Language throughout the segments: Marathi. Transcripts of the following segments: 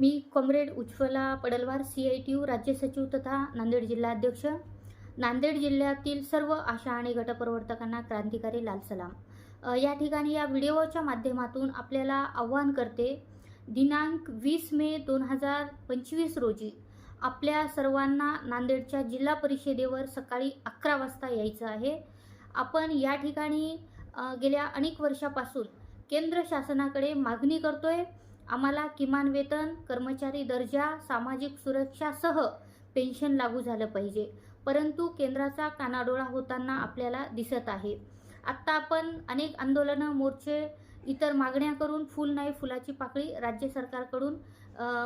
Me comrade Ujjwala Padalwar C I T U राज्य सचिव तथा नांदेड जिल्हाध्यक्ष. नांदेड जिल्ह्यातील सर्व आशा आणि गटप्रवर्तकांना क्रांतिकारी लाल सलाम. या ठिकाणी या व्हिडिओच्या माध्यमातून आपल्याला आव्हान करते दिनांक वीस मे दोन हजार पंचवीस रोजी आपल्या सर्वांना नांदेडच्या जिल्हा परिषदेवर सकाळी अकरा वाजता यायचं आहे. आपण या ठिकाणी गेल्या अनेक वर्षापासून केंद्र शासनाकडे मागणी करतोय. आम्हाला किमान वेतन कर्मचारी दर्जा सामाजिक सुरक्षासह पेन्शन लागू झालं पाहिजे. परंतु केंद्राचा कानाडोळा होताना आपल्याला दिसत आहे. आत्ता आपण अनेक आंदोलनं मोर्चे इतर मागण्या करून फुल नाही फुलाची पाकळी राज्य सरकारकडून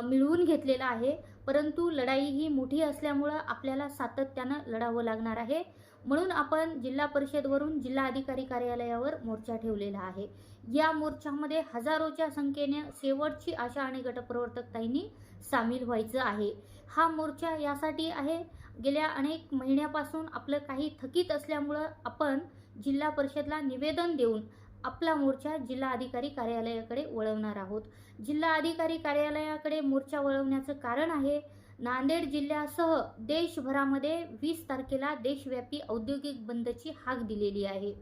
मिळवून घेतलेला आहे. परंतु लढाई ही मोठी असल्यामुळं आपल्याला सातत्यानं लढावं लागणार आहे. म्हणून आपण जिल्हा परिषदवरून जिल्हा अधिकारी कार्यालयावर मोर्चा ठेवलेला आहे. या मोर्चामध्ये हजारोच्या संख्येने शेवटची आशा आणि गटप्रवर्तकताईंनी सामील व्हायचं आहे. हा मोर्चा यासाठी आहे. गेल्या अनेक महिन्यापासून आपलं काही थकीत असल्यामुळं आपण जिल्हा परिषदला निवेदन देऊन आपला मोर्चा जिल्हा अधिकारी कार्यालयाकडे वळवणार आहोत. जिल्हा अधिकारी कार्यालयाकडे मोर्चा वळवण्याचं कारण आहे नांदेड जिल्ह्यासह देशभरामध्ये वीस तारखेला देशव्यापी औद्योगिक बंदची हाक दिलेली आहे.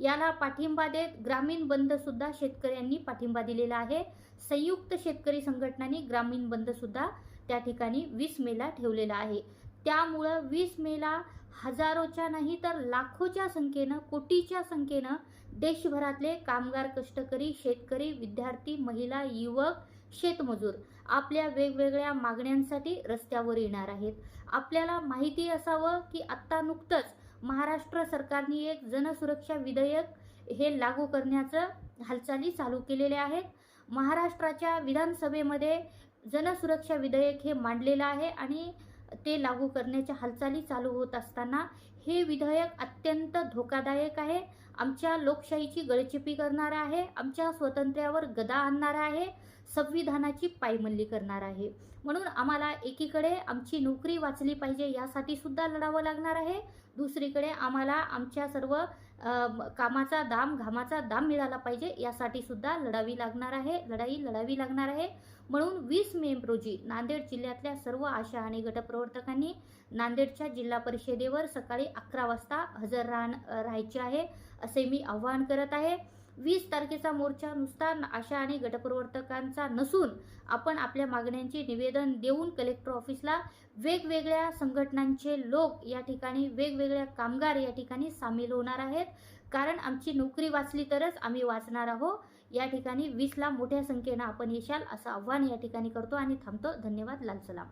याला पाठिंबा देत ग्रामीण बंदसुद्धा शेतकऱ्यांनी पाठिंबा दिलेला आहे. संयुक्त शेतकरी संघटनांनी ग्रामीण बंदसुद्धा त्या ठिकाणी वीस मेला ठेवलेला आहे. त्यामुळं वीस मेला हजारोच्या नाही तर लाखोच्या संख्येनं कोटीच्या संख्येनं देशभरातले कामगार कष्टकरी शेतकरी विद्यार्थी महिला युवक शेतमजूर आपल्या वेगवेगळ्या मागण्यांसाठी रस्त्यावर येणार आहेत. आपल्याला माहिती असावं की आत्ता नुकतंच महाराष्ट्र सरकारने एक जनसुरक्षा विधेयक हे लागू करण्याचं हालचाली चालू केलेल्या आहेत. महाराष्ट्राच्या विधानसभेमध्ये जनसुरक्षा विधेयक हे मांडलेलं आहे आणि ते लागू करण्याच्या हालचाली चालू होत असताना हे विधेयक अत्यंत धोकादायक आहे. आमच्या लोकशाहीची गळचेपी करणार आहे आमच्या स्वातंत्र्यावर गदा आणणार आहे संविधानाची पायमल्ली करणार आहे. म्हणून आम्हाला एकीकडे आमची नोकरी वाचली पाहिजे यासाठी सुद्धा लढावं लागणार आहे. दुसरीकडे आम्हाला आमच्या सर्व कामाचा दाम घामाचा दाम मिळाला पाहिजे यासाठी सुद्धा लढावी लागणार आहे लढाई लढावी लागणार आहे. म्हणून वीस मे रोजी नांदेड जिल्ह्यातल्या सर्व आशा आणि गटप्रवर्तकांनी नांदेडच्या जिल्हा परिषदेवर सकाळी अकरा वाजता हजर राहण राहायचे आहे. असे मी आव्हान करत आहे. वीस तारखेचा मोर्चा नुसता आशा आणि गटप्रवर्तकांचा नसून आपण आपल्या मागण्यांचे निवेदन देऊन कलेक्टर ऑफिसला वेगवेगळ्या संघटनांचे लोक या ठिकाणी वेगवेगळ्या कामगार या ठिकाणी सामील होणार आहेत. कारण आमची नोकरी वाचली तरच आम्ही वाचणार आहोत. या ठिकाणी वीसला मोठ्या संख्येनं आपण येशाल असं आव्हान या ठिकाणी करतो आणि थांबतो. धन्यवाद लाल सलाम.